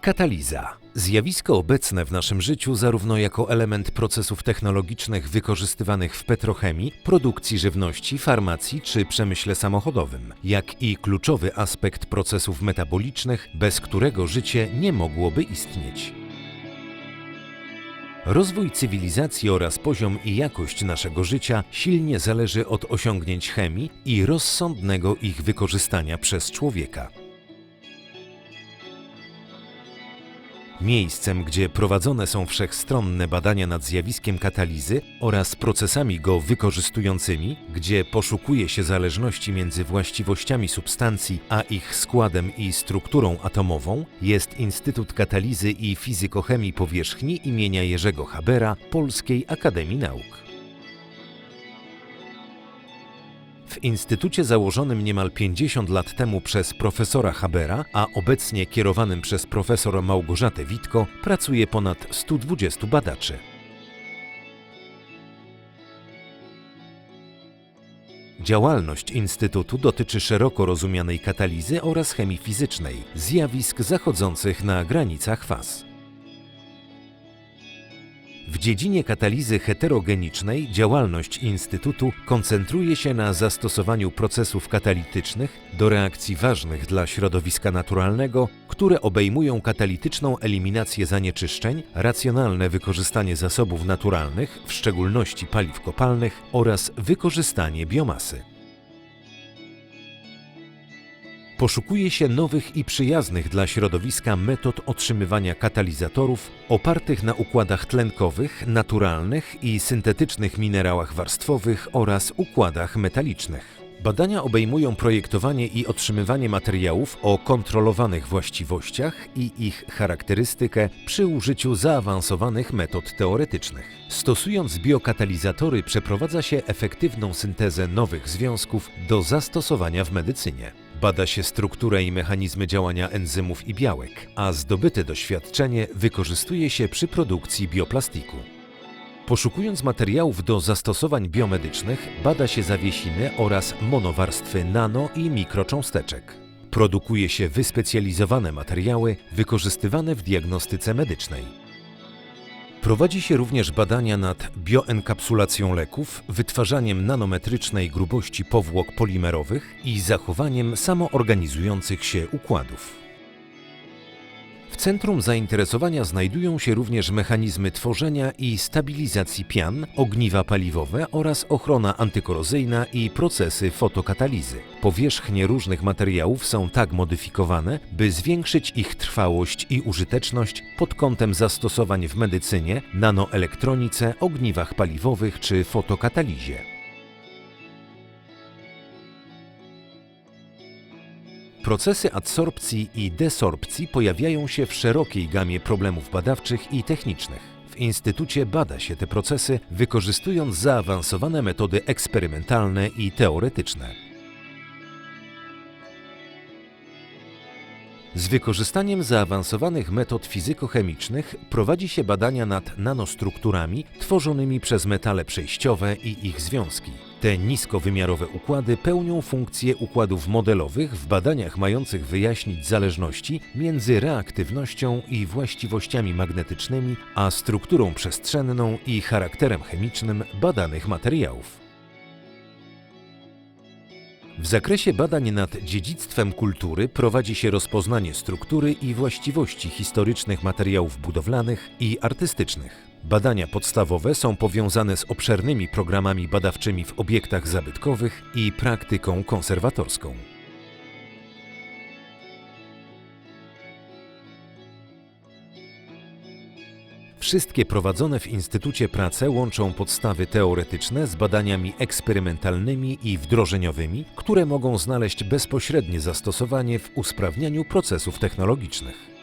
Kataliza. Zjawisko obecne w naszym życiu zarówno jako element procesów technologicznych wykorzystywanych w petrochemii, produkcji żywności, farmacji czy przemyśle samochodowym, jak i kluczowy aspekt procesów metabolicznych, bez którego życie nie mogłoby istnieć. Rozwój cywilizacji oraz poziom i jakość naszego życia silnie zależy od osiągnięć chemii i rozsądnego ich wykorzystania przez człowieka. Miejscem, gdzie prowadzone są wszechstronne badania nad zjawiskiem katalizy oraz procesami go wykorzystującymi, gdzie poszukuje się zależności między właściwościami substancji a ich składem i strukturą atomową, jest Instytut Katalizy i Fizykochemii Powierzchni imienia Jerzego Habera Polskiej Akademii Nauk. W instytucie założonym niemal 50 lat temu przez profesora Habera, a obecnie kierowanym przez profesor Małgorzatę Witko, pracuje ponad 120 badaczy. Działalność Instytutu dotyczy szeroko rozumianej katalizy oraz chemii fizycznej, zjawisk zachodzących na granicach faz. Dziedzinie katalizy heterogenicznej działalność Instytutu koncentruje się na zastosowaniu procesów katalitycznych do reakcji ważnych dla środowiska naturalnego, które obejmują katalityczną eliminację zanieczyszczeń, racjonalne wykorzystanie zasobów naturalnych, w szczególności paliw kopalnych oraz wykorzystanie biomasy. Poszukuje się nowych i przyjaznych dla środowiska metod otrzymywania katalizatorów opartych na układach tlenkowych, naturalnych i syntetycznych minerałach warstwowych oraz układach metalicznych. Badania obejmują projektowanie i otrzymywanie materiałów o kontrolowanych właściwościach i ich charakterystykę przy użyciu zaawansowanych metod teoretycznych. Stosując biokatalizatory przeprowadza się efektywną syntezę nowych związków do zastosowania w medycynie. Bada się strukturę i mechanizmy działania enzymów i białek, a zdobyte doświadczenie wykorzystuje się przy produkcji bioplastiku. Poszukując materiałów do zastosowań biomedycznych, bada się zawiesiny oraz monowarstwy nano i mikrocząsteczek. Produkuje się wyspecjalizowane materiały wykorzystywane w diagnostyce medycznej. Prowadzi się również badania nad bioenkapsulacją leków, wytwarzaniem nanometrycznej grubości powłok polimerowych i zachowaniem samoorganizujących się układów. Centrum zainteresowania znajdują się również mechanizmy tworzenia i stabilizacji pian, ogniwa paliwowe oraz ochrona antykorozyjna i procesy fotokatalizy. Powierzchnie różnych materiałów są tak modyfikowane, by zwiększyć ich trwałość i użyteczność pod kątem zastosowań w medycynie, nanoelektronice, ogniwach paliwowych czy fotokatalizie. Procesy adsorpcji i desorpcji pojawiają się w szerokiej gamie problemów badawczych i technicznych. W instytucie bada się te procesy, wykorzystując zaawansowane metody eksperymentalne i teoretyczne. Z wykorzystaniem zaawansowanych metod fizykochemicznych prowadzi się badania nad nanostrukturami tworzonymi przez metale przejściowe i ich związki. Te niskowymiarowe układy pełnią funkcję układów modelowych w badaniach mających wyjaśnić zależności między reaktywnością i właściwościami magnetycznymi, a strukturą przestrzenną i charakterem chemicznym badanych materiałów. W zakresie badań nad dziedzictwem kultury prowadzi się rozpoznanie struktury i właściwości historycznych materiałów budowlanych i artystycznych. Badania podstawowe są powiązane z obszernymi programami badawczymi w obiektach zabytkowych i praktyką konserwatorską. Wszystkie prowadzone w Instytucie prace łączą podstawy teoretyczne z badaniami eksperymentalnymi i wdrożeniowymi, które mogą znaleźć bezpośrednie zastosowanie w usprawnianiu procesów technologicznych.